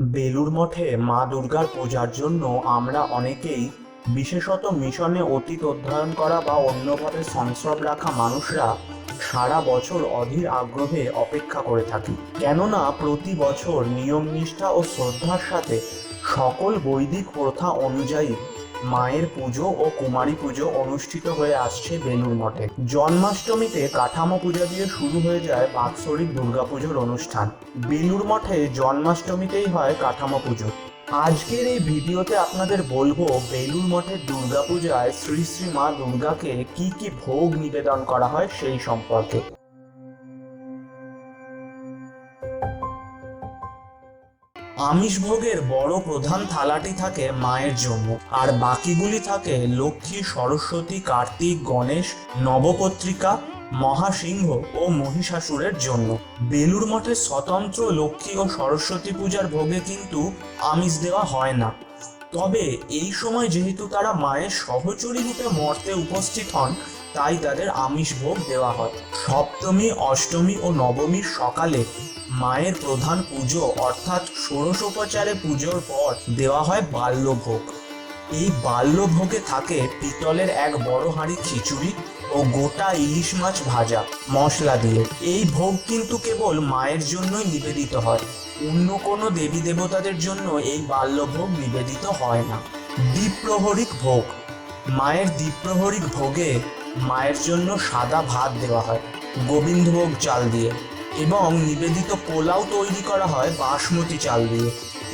বেলুর মঠে মা দুর্গার পূজার জন্য আমরা অনেকেই বিশেষত মিশনে অতীত অধ্যয়ন করা বা অন্যভাবে সংস্রব রাখা মানুষরা সারা বছর অধীর আগ্রহে অপেক্ষা করে থাকি। কেননা প্রতি বছর নিয়ম নিষ্ঠা ও শ্রদ্ধার সাথে সকল বৈদিক প্রথা অনুযায়ী মায়ের পুজো ও কুমারী পুজো অনুষ্ঠিত হয়ে আসছে বেলুর মঠে। জন্মাষ্টমীতে কাঠামো পূজা দিয়ে শুরু হয়ে যায় বাৎসরিক দুর্গাপুজোর অনুষ্ঠান। বেলুর মঠে জন্মাষ্টমীতেই হয় কাঠামো পুজো। আজকের এই ভিডিওতে আপনাদের বলব বেলুর মঠের দুর্গাপূজায় শ্রী শ্রী মা দুর্গাকে কি কি ভোগ নিবেদন করা হয় সেই সম্পর্কে। আমিষ ভোগের বড় প্রধান থালাটি থাকে মায়ের জন্য আর বাকিগুলি থাকে লক্ষ্মী, সরস্বতী, কার্তিক, গণেশ, নবপত্রিকা, মহাসিংহ ও মহিষাসুরের জন্য। বেলুর মঠে স্বতন্ত্র লক্ষ্মী ও সরস্বতী পূজার ভোগে কিন্তু আমিষ দেওয়া হয় না। তবে এই সময় যেহেতু তারা মায়ের সহচরী রূপে মর্তে উপস্থিত হন তাই তাদের আমিষ ভোগ দেওয়া হয়। সপ্তমী, অষ্টমী ও নবমীর সকালে মায়ের প্রধান পুজো অর্থাৎ ষোড়শোপচারে পুজোর পর দেওয়া হয় বাল্যভোগ। এই বাল্যভোগে থাকে পিতলের এক বড় হাঁড়ি খিচুড়ি ও গোটা ইলিশ মাছ ভাজা, মশলা দিয়ে। এই ভোগ কিন্তু কেবল মায়ের জন্যই নিবেদিত হয়। অন্য কোনো দেবী দেবতাদের জন্য এই বাল্যভোগ নিবেদিত হয় না। দ্বীপ্রহরিক ভোগ। মায়ের দ্বীপ্রহরিক ভোগে মায়ের জন্য সাদা ভাত দেওয়া হয়, গোবিন্দভোগ চাল দিয়ে এবং নিবেদিত পোলাও তৈরি করা হয় বাসমতি চাল দিয়ে।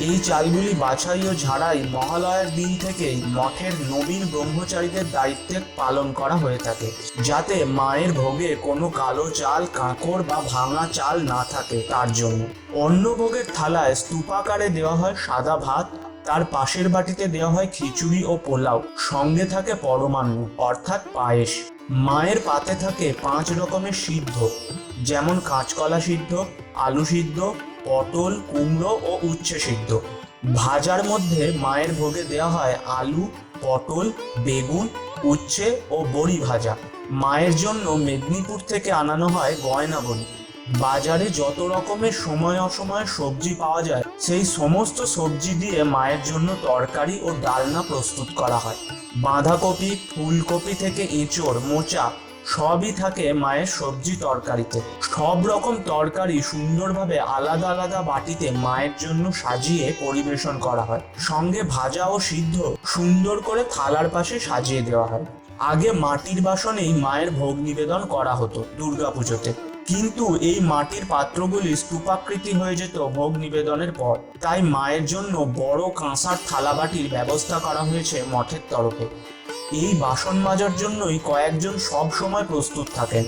এই চালগুলি বাছাই ও ঝাড়াই মহালয়ার দিন থেকেই মঠের নবীন ব্রহ্মচারীদের দায়িত্বে পালন করা হয়ে থাকে, যাতে মায়ের ভোগে কোনো কালো চাল কাঁকড় বা ভাঙা চাল না থাকে তার জন্য। অন্য ভোগের থালায় স্তূপাকারে দেওয়া হয় সাদা ভাত তার পাশের বাটিতে দেওয়া হয় খিচুড়ি ও পোলাও। সঙ্গে থাকে পরমান্ন অর্থাৎ পায়েস। মায়ের পাতে থাকে পাঁচ রকমের সিদ্ধ, যেমন কাঁচকলা সিদ্ধ, আলু সিদ্ধ, পটল, কুমড়ো ও উচ্ছে সিদ্ধ। ভাজার মধ্যে মায়ের ভোগে দেওয়া হয় আলু, পটল, বেগুন, উচ্ছে ও বড়ি ভাজা। মায়ের জন্য মেদিনীপুর থেকে আনানো হয় গয়না বড়ি বাজারে যত রকমের সময় অসময়ে সবজি পাওয়া যায়, সেই সমস্ত সবজি দিয়ে মায়ের জন্য তরকারি ও ডালনা প্রস্তুত করা হয়। বাঁধাকপি, ফুলকপি থেকে এঁচড়, মোচা সবই থাকে মায়ের সবজি তরকারিতে। সব রকম তরকারি সুন্দরভাবে আলাদা আলাদা বাটিতে মায়ের জন্য সাজিয়ে পরিবেশন করা হয়। সঙ্গে ভাজা ও সিদ্ধ সুন্দর করে থালার পাশে সাজিয়ে দেওয়া হয়। আগে মাটির বাসনেই মায়ের ভোগ নিবেদন করা হতো দুর্গাপুজোতে। কিন্তু এই মাটির পাত্রগুলি স্তূপাকৃতি হয়ে যেত ভোগ নিবেদনের পর। তাই মায়ের জন্য বড় কাঁসার থালাবাটির ব্যবস্থা করা হয়েছে মঠের তরফে। এই বাসন মাজার জন্যই কয়েকজন সব সময় প্রস্তুত থাকেন।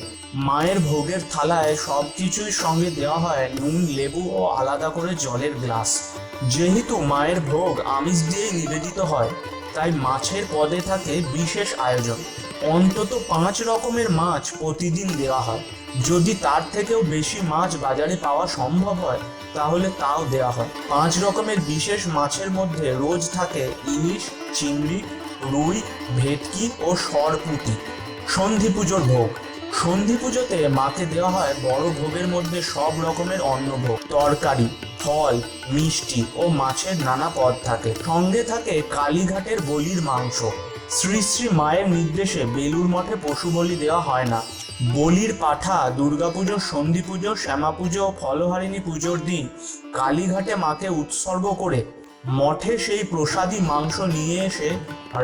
মায়ের ভোগের থালায় সব কিছুই সঙ্গে দেওয়া হয় নুন, লেবু ও আলাদা করে জলের গ্লাস। যেহেতু মায়ের ভোগ আমিষ দিয়েই নিবেদিত হয় তাই মাছের পদে থাকে বিশেষ আয়োজন। অন্তত পাঁচ রকমের মাছ প্রতিদিন দেওয়া হয়। যদি তার থেকেও বেশি মাছ বাজারে পাওয়া সম্ভব হয়, তাহলে তাও দেওয়া হয়। পাঁচ রকমের বিশেষ মাছের মধ্যে রোজ থাকে ইলিশ, চিংড়ি, রুই, ভেটকি ও সরপুঁটি। সন্ধি পুজোর ভোগ। সন্ধি পুজোতে মাকে দেওয়া হয় বড় ভোগের মধ্যে সব রকমের অন্নভোগ তরকারি। ফল, মিষ্টি ও মাছের নানা পদ থাকে। সঙ্গে থাকে কালীঘাটের বলির মাংস। শ্রী শ্রী মায়ের নির্দেশে বেলুর মঠে পশু বলি দেওয়া হয় না। বলির পাঠা, দুর্গাপুজো সন্ধি পুজো শ্যামা পুজো ও ফলহারিণী পুজোর দিন কালীঘাটে মাকে উৎসর্গ করে মঠে সেই প্রসাদী মাংস নিয়ে এসে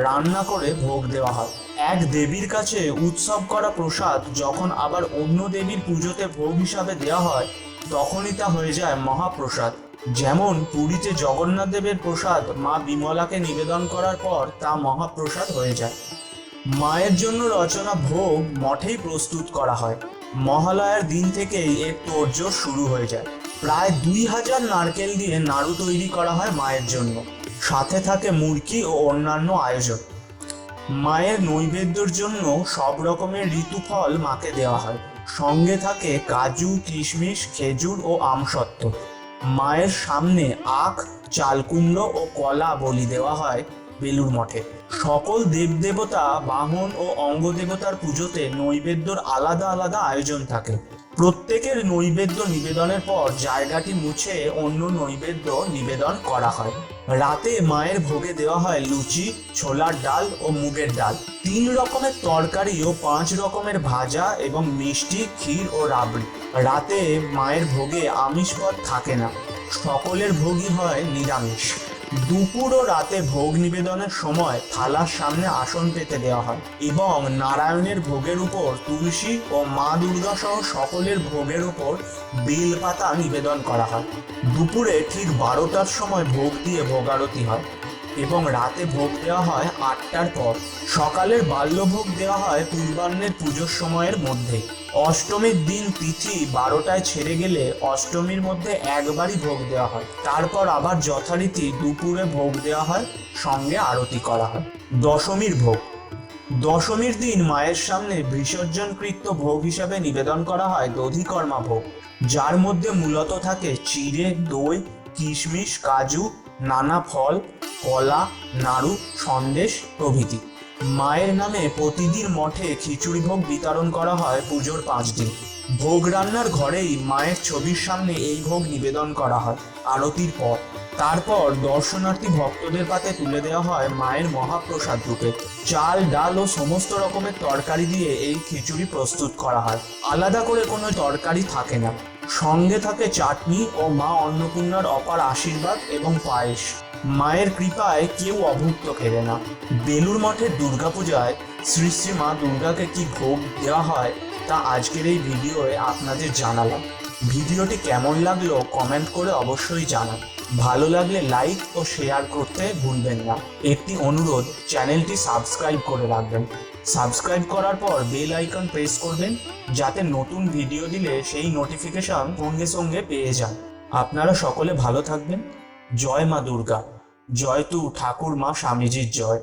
রান্না করে ভোগ দেওয়া হয়। এক দেবীর কাছে উৎসব করা প্রসাদ যখন আবার অন্য দেবীর পুজোতে ভোগ হিসাবে দেওয়া হয় তখনই তা হয়ে যায় মহাপ্রসাদ। যেমন পুরীতে জগন্নাথ দেবের প্রসাদ মা বিমলাকে নিবেদন করার পর তা মহাপ্রসাদ হয়ে যায়। মায়ের জন্য রচনা ভোগ মঠেই প্রস্তুত করা হয়। মহালয়ার দিন থেকেই এর তোড়জোড় শুরু হয়ে যায়। প্রায় দুই হাজার নারকেল দিয়ে নাড়ু তৈরি করা হয় মায়ের জন্য। সাথে থাকে মুরকি ও অন্যান্য আয়োজন। মায়ের নৈবেদ্যর জন্য সব রকমের ঋতুফল মাকে দেওয়া হয়। সঙ্গে থাকে কাজু, কিশমিশ, খেজুর ও আমসত্ত্ব। মায়ের সামনে আখ, চালকুমড়ো ও কলা বলি দেওয়া হয় বেলুর মঠে। সকল দেবদেবতা বাহন ও অঙ্গদেবতার পুজোতে নৈবেদ্যর আলাদা আলাদা আয়োজন থাকে। প্রত্যেকের নৈবেদ্য নিবেদনের পর জায়গাটি মুছে অন্য নৈবেদ্য নিবেদন করা হয়। রাতে মায়ের ভোগে দেওয়া হয় লুচি, ছোলার ডাল ও মুগের ডাল। তিন রকমের তরকারি ও পাঁচ রকমের ভাজা এবং মিষ্টি, ক্ষীর ও রাবড়ি। রাতে মায়ের ভোগে আমিষ পদ থাকে না। সকলের ভোগই হয় নিরামিষ। দুপুর ও রাতে ভোগ নিবেদনের সময় থালার সামনে আসন পেতে দেওয়া হয় এবং নারায়ণের ভোগের উপর তুলসী ও মা দুর্গা সহ সকলের ভোগের উপর বেলপাতা নিবেদন করা হয়। দুপুরে ঠিক বারোটার সময় ভোগ দিয়ে ভোগারতি হয়। এবং রাতে ভোগ দেওয়া হয় আটটার পর। সকালের বাল্যভোগ দেওয়া হয় পূর্বাহ্নের পুজোর সময়ের মধ্যে। অষ্টমীর দিন তিথি বারোটায় ছেড়ে গেলে অষ্টমীর মধ্যে একবারই ভোগ দেওয়া হয়। তারপর আবার যথারীতি দুপুরে ভোগ দেওয়া হয়, সঙ্গে আরতি করা হয়। দশমীর ভোগ। দশমীর দিন মায়ের সামনে বিসর্জনকৃত ভোগ হিসাবে নিবেদন করা হয় দধিকর্মা ভোগ। যার মধ্যে মূলত থাকে চিড়ে, দই, কিশমিশ, কাজু নানা ফল, কলা, নাড়ু, সন্দেশ প্রভৃতি। মায়ের নামে প্রতিদিন মঠে খিচুড়ি ভোগ বিতরণ করা হয় পুজোর পাঁচ দিন। ভোগ রান্নার ঘরেই মায়ের ছবির সামনে এই ভোগ নিবেদন করা হয় আরতির পর। তারপর দর্শনার্থী ভক্তদের পাতে তুলে দেওয়া হয় মায়ের মহাপ্রসাদ রূপে। চাল, ডাল ও সমস্ত রকমের তরকারি দিয়ে এই খিচুড়ি প্রস্তুত করা হয়। আলাদা করে কোনো তরকারি থাকে না। সঙ্গে থাকে চাটনি ও মা অন্নপূর্ণার অপার আশীর্বাদ এবং পায়েস। মায়ের কৃপায় কেউ অভুক্ত ফেরে না। বেলুর মঠের দুর্গাপূজায় শ্রী শ্রী মা দুর্গাকে কি ভোগ দেওয়া হয়, তা আজকের এই ভিডিওয়ে আপনাদের জানালাম। ভিডিওটি কেমন লাগল কমেন্ট করে অবশ্যই জানান। ভালো লাগলে লাইক ও শেয়ার করতে ভুলবেন না। একটি অনুরোধ, চ্যানেলটি সাবস্ক্রাইব করে রাখবেন। সাবস্ক্রাইব করার পর বেল আইকন প্রেস করবেন, যাতে নতুন ভিডিও দিলে সেই নোটিফিকেশন সঙ্গে সঙ্গে পেয়ে যান। আপনারা সকলে ভালো থাকবেন। জয় মা দুর্গা। জয় তু ঠাকুর মা স্বামীজির জয়।